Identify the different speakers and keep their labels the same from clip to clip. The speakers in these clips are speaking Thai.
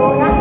Speaker 1: ตั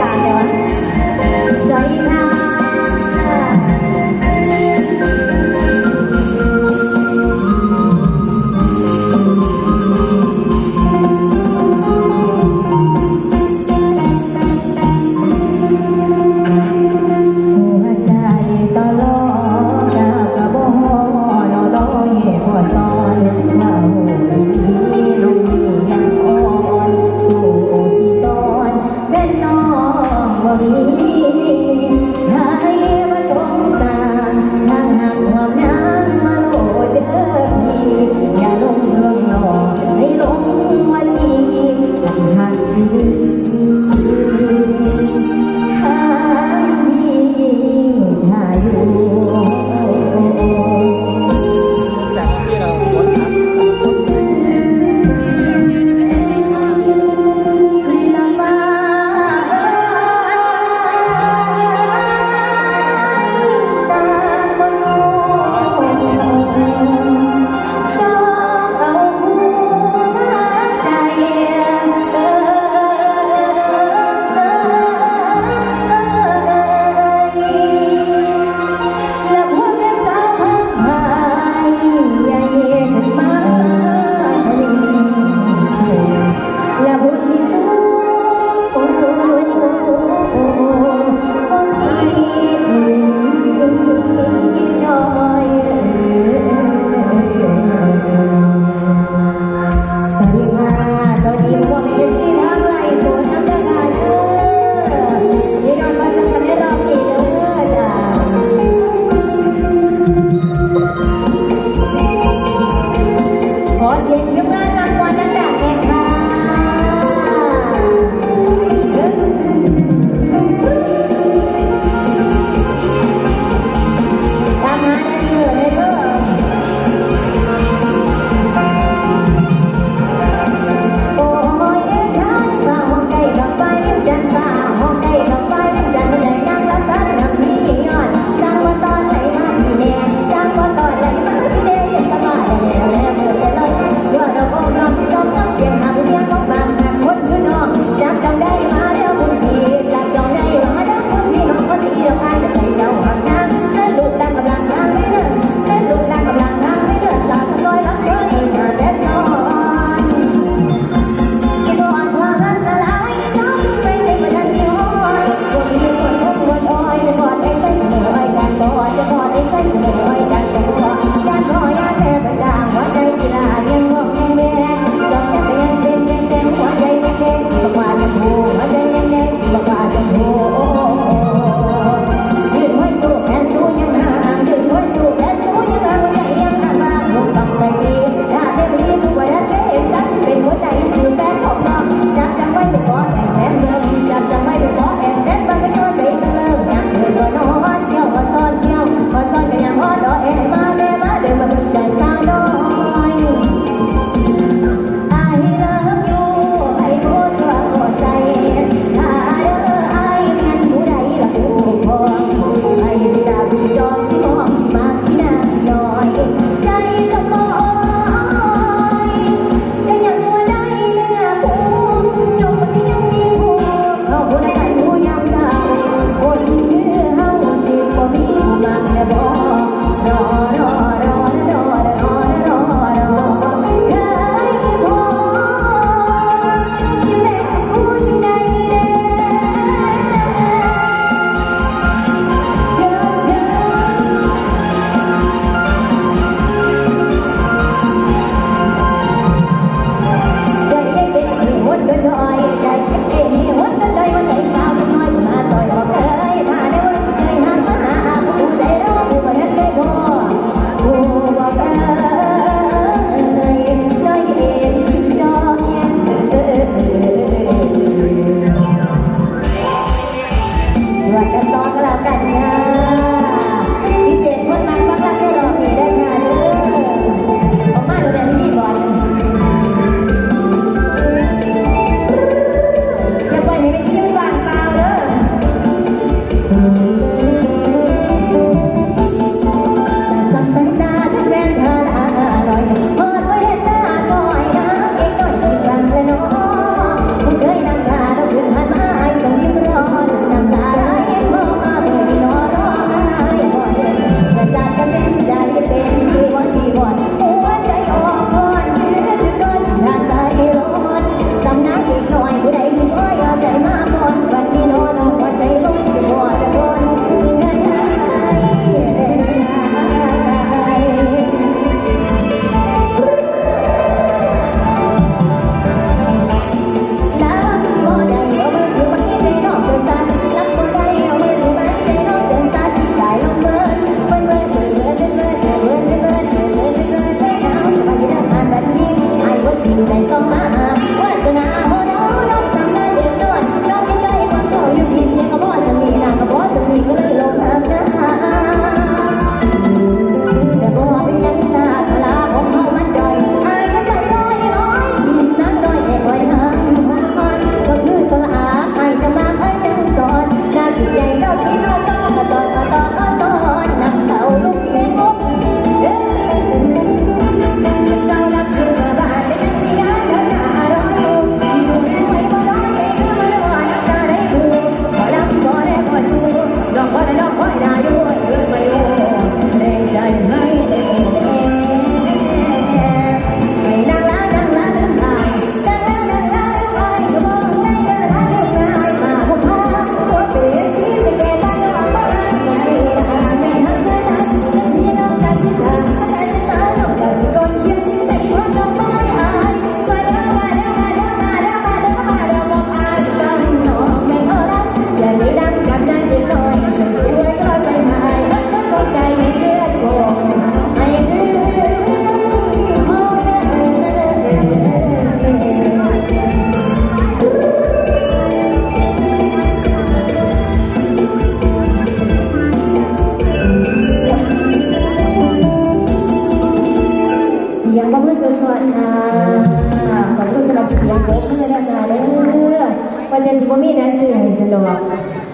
Speaker 1: บ่มีแดนเซอร์ให้สะดวก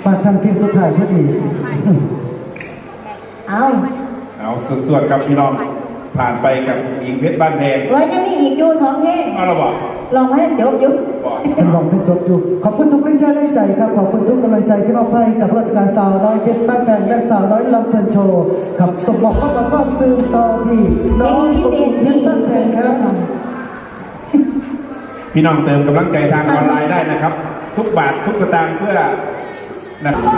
Speaker 2: มาทันเพลงสุดท้ายพอดี
Speaker 1: เอา
Speaker 3: เอาสวดๆครับพี่น้อง ผ่านไปกับอิงเพชรบ้านแพง
Speaker 1: เอ้ยยังมีอีกอยู่สองเพลง
Speaker 3: เอาละบอก
Speaker 1: ลองมาให้จบอยู่
Speaker 3: บอก
Speaker 2: เป็นรองเป็นจบอยู่ ขอบคุณทุกแรงใจแรงใจครับ ขอบคุณทุกกำลังใจที่มอบให้กับรัตนาสาวน้อยเพชรบ้านแพงและสาวน้อยลำเพลินโชว์ครับสมบอกข้อความความซื่อต่อที่น้องตุ๊กเพชรบ้านแพงครับ
Speaker 3: พี่น้องเติมกำลังใจทางออนไลน์ได้นะครับ ทุกบาททุกสตางค์เพื่อนะครับ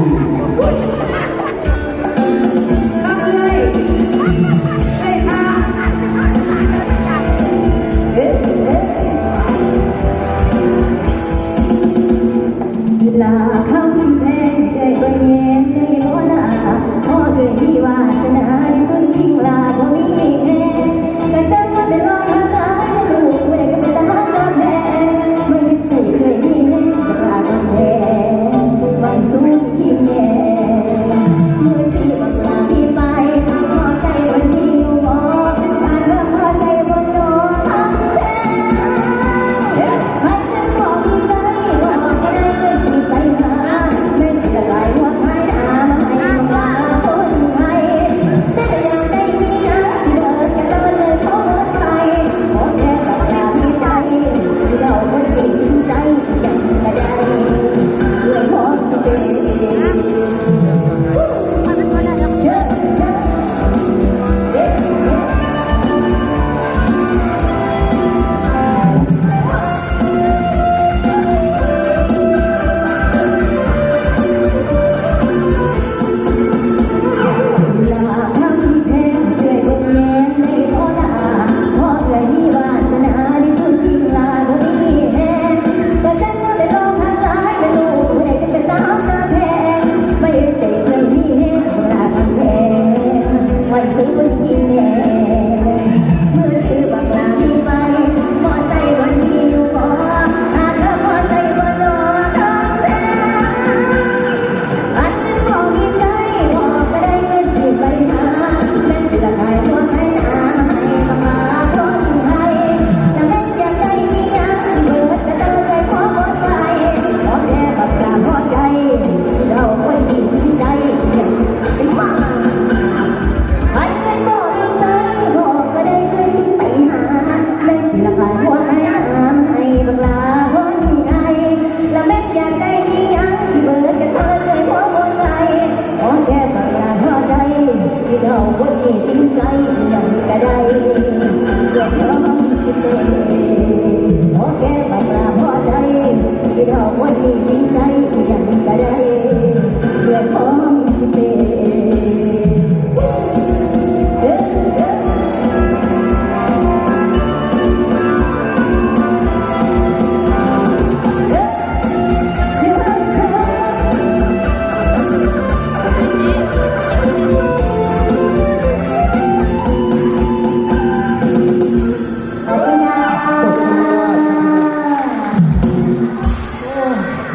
Speaker 1: Oh, my God.